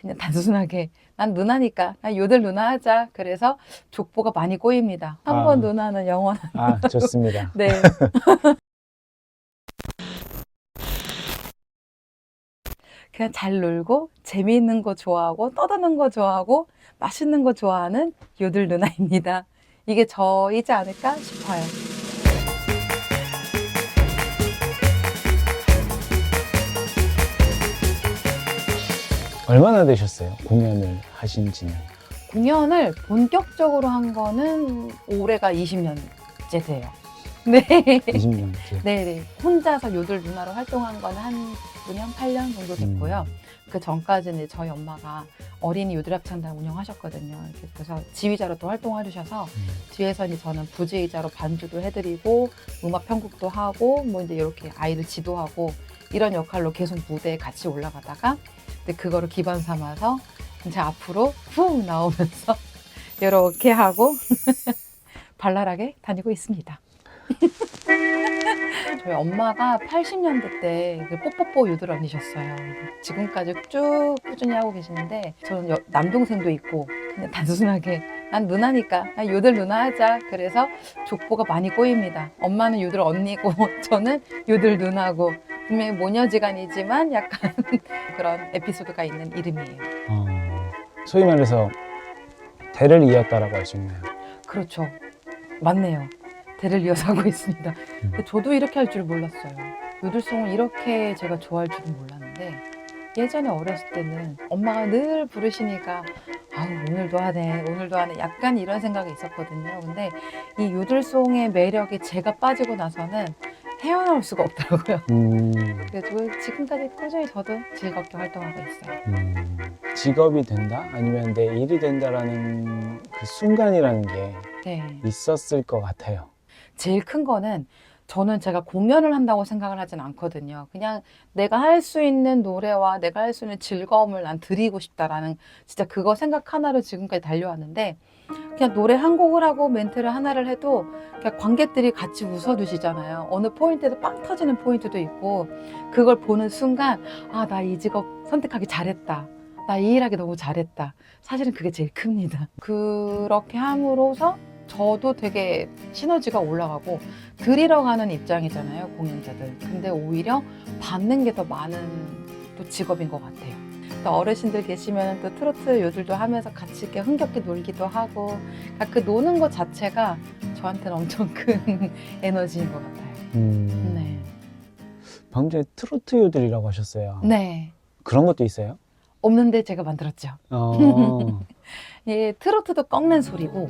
그냥 단순하게 난 누나니까 난 요들 누나 하자. 그래서 족보가 많이 꼬입니다. 한 아. 번 누나는 영원한. 아, 좋습니다. 네. 그냥 잘 놀고 재미있는 거 좋아하고 떠드는 거 좋아하고 맛있는 거 좋아하는 요들 누나입니다. 이게 저이지 않을까 싶어요. 얼마나 되셨어요? 공연을 하신 지는? 공연을 본격적으로 한 거는 올해가 20년째 돼요. 네. 20년. 네네. 혼자서 요들 누나로 활동한 거는 한 9년, 8년 정도 됐고요. 그 전까지는 저희 엄마가 어린이 요들 합창단 운영하셨거든요. 그래서 지휘자로 또 활동해 주셔서 뒤에서 이제 저는 부지휘자로 반주도 해드리고 음악 편곡도 하고 뭐 이제 이렇게 아이를 지도하고 이런 역할로 계속 무대에 같이 올라가다가 근데 그거를 기반 삼아서 이제 앞으로 후 나오면서 이렇게 하고 발랄하게 다니고 있습니다. 저희 엄마가 80년대 때 그 뽀뽀뽀 유들 언니셨어요. 지금까지 쭉 꾸준히 하고 계시는데 저는 여- 남동생도 있고 그냥 단순하게 난 누나니까 난 요들 누나 하자. 그래서 족보가 많이 꼬입니다. 엄마는 요들 언니고 저는 요들 누나고 분명히 모녀지간이지만 약간 그런 에피소드가 있는 이름이에요. 어, 소위 말해서 대를 이었다라고 할 수 있나요? 그렇죠. 맞네요. 대를 이어서 하고 있습니다. 음. 저도 이렇게 할 줄 몰랐어요. 요들송을 이렇게 제가 좋아할 줄은 몰랐는데 예전에 어렸을 때는 엄마가 늘 부르시니까 아우 오늘도 하네 오늘도 하네 약간 이런 생각이 있었거든요. 근데 이 요들송의 매력이 제가 빠지고 나서는 헤어나올 수가 없더라고요. 음, 그래서 지금까지 꾸준히 저도 즐겁게 활동하고 있어요. 음, 직업이 된다? 아니면 내 일이 된다라는 그 순간이라는 게 네. 있었을 것 같아요. 제일 큰 거는 저는 제가 공연을 한다고 생각을 하진 않거든요. 그냥 내가 할 수 있는 노래와 내가 할 수 있는 즐거움을 난 드리고 싶다라는 진짜 그거 생각 하나로 지금까지 달려왔는데 그냥 노래 한 곡을 하고 멘트를 하나를 해도 그냥 관객들이 같이 웃어주시잖아요. 어느 포인트에서 빵 터지는 포인트도 있고 그걸 보는 순간 아, 나 이 직업 선택하기 잘했다. 나 이 일하기 너무 잘했다. 사실은 그게 제일 큽니다. 그렇게 함으로써 저도 되게 시너지가 올라가고 드리러 가는 입장이잖아요 공연자들. 근데 오히려 받는 게 더 많은 또 직업인 것 같아요. 또 어르신들 계시면 또 트로트 요들도 하면서 같이 이렇게 흥겹게 놀기도 하고 그러니까 그 노는 것 자체가 저한테는 엄청 큰 에너지인 것 같아요. 음, 네. 방금 전에 트로트 요들이라고 하셨어요. 네. 그런 것도 있어요? 없는데 제가 만들었죠. 어, 예, 트로트도 꺾는 소리고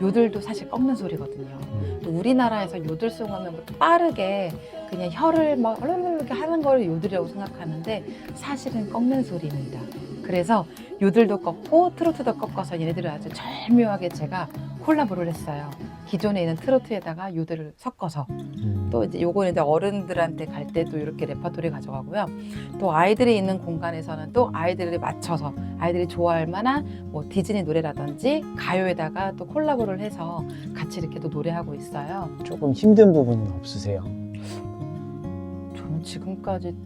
요들도 사실 꺾는 소리거든요 음, 또 우리나라에서 요들송 하면 뭐 빠르게 그냥 혀를 막 이렇게 하는 걸 요들이라고 생각하는데 사실은 꺾는 소리입니다. 그래서 요들도 꺾고 트로트도 꺾어서 얘네들을 아주 절묘하게 제가 콜라보를 했어요. 기존에 있는 트로트에다가 요들을 섞어서 음. 또 이제 요거는 이제 어른들한테 갈 때도 이렇게 레파토리 가져가고요. 또 아이들이 있는 공간에서는 또 아이들을 맞춰서 아이들이 좋아할 만한 뭐 디즈니 노래라든지 가요에다가 또 콜라보를 해서 같이 이렇게 또 노래하고 있어요. 조금 힘든 부분은 없으세요? 저는 지금까지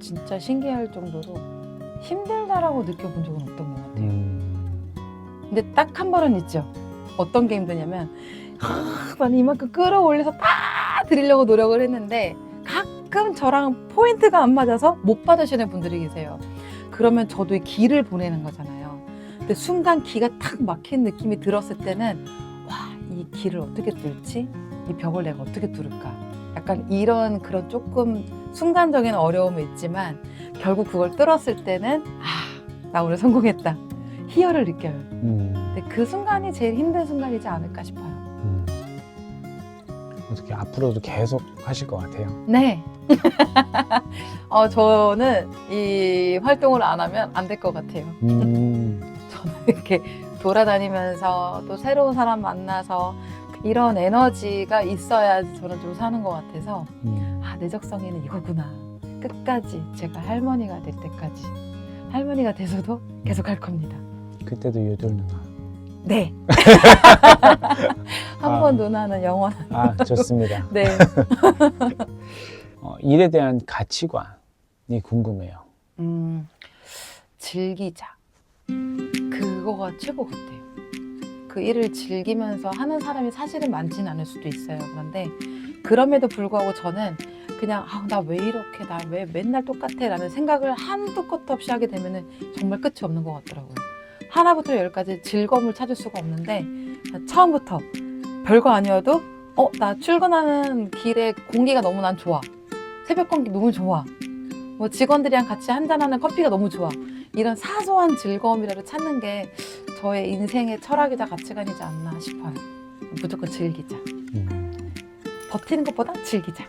진짜 신기할 정도로 힘들다라고 느껴본 적은 없던 것 같아요. 음, 근데 딱 한 번은 있죠. 어떤 게 힘드냐면 아, 나는 이만큼 끌어올려서 다 드리려고 노력을 했는데 가끔 저랑 포인트가 안 맞아서 못 받으시는 분들이 계세요. 그러면 저도 이 기를 보내는 거잖아요. 근데 순간 기가 탁 막힌 느낌이 들었을 때는 와, 이 길을 어떻게 뚫지? 이 벽을 내가 어떻게 뚫을까? 약간 이런 그런 조금 순간적인 어려움이 있지만 결국 그걸 뚫었을 때는 아, 나 오늘 성공했다. 희열을 느껴요. 음, 근데 그 순간이 제일 힘든 순간이지 않을까 싶어요. 음. 어떻게 앞으로도 계속 하실 것 같아요? 네. 어, 저는 이 활동을 안 하면 안 될 것 같아요. 음, 저는 이렇게 돌아다니면서 또 새로운 사람 만나서 이런 에너지가 있어야 저는 좀 사는 것 같아서 음. 아, 내적성에는 이거구나. 끝까지 제가 할머니가 될 때까지 할머니가 돼서도 계속 할 겁니다. 그때도 요들 누나. 네. 한 아. 번 누나는 영원한. 아, 좋습니다. 네. 어, 일에 대한 가치관이 궁금해요. 음, 즐기자. 그거가 최고 같아요. 그 일을 즐기면서 하는 사람이 사실은 많지는 않을 수도 있어요. 그런데 그럼에도 불구하고 저는 그냥 아, 나 왜 이렇게 나 왜 맨날 똑같아 라는 생각을 한도 끝도 없이 하게 되면은 정말 끝이 없는 것 같더라고요. 하나부터 열까지 즐거움을 찾을 수가 없는데 처음부터 별거 아니어도 어, 나 출근하는 길에 공기가 너무 난 좋아. 새벽 공기 너무 좋아. 뭐 직원들이랑 같이 한잔하는 커피가 너무 좋아. 이런 사소한 즐거움이라도 찾는 게 저의 인생의 철학이자 가치관이지 않나 싶어요. 무조건 즐기자. 음, 버티는 것보다 즐기자.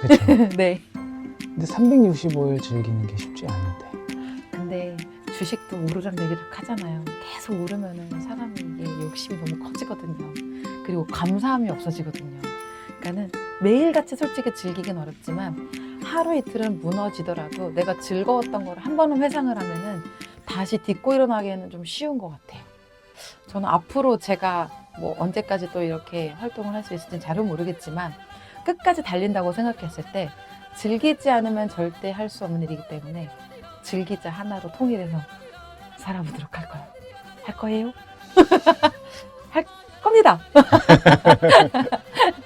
그렇죠. 네. 근데 365일 즐기는 게 쉽지 않은데. 근데 주식도 오르락 내리락 하잖아요. 계속 오르면은 사람이 이게 욕심이 너무 커지거든요. 그리고 감사함이 없어지거든요. 그러니까는 매일같이 솔직히 즐기긴 어렵지만 하루 이틀은 무너지더라도 내가 즐거웠던 걸 한 번은 회상을 하면은 다시 딛고 일어나기에는 좀 쉬운 것 같아요. 저는 앞으로 제가 뭐 언제까지 또 이렇게 활동을 할 수 있을지는 잘은 모르겠지만 끝까지 달린다고 생각했을 때 즐기지 않으면 절대 할 수 없는 일이기 때문에 즐기자 하나로 통일해서 살아보도록 할 거예요. 할 거예요? 할 겁니다.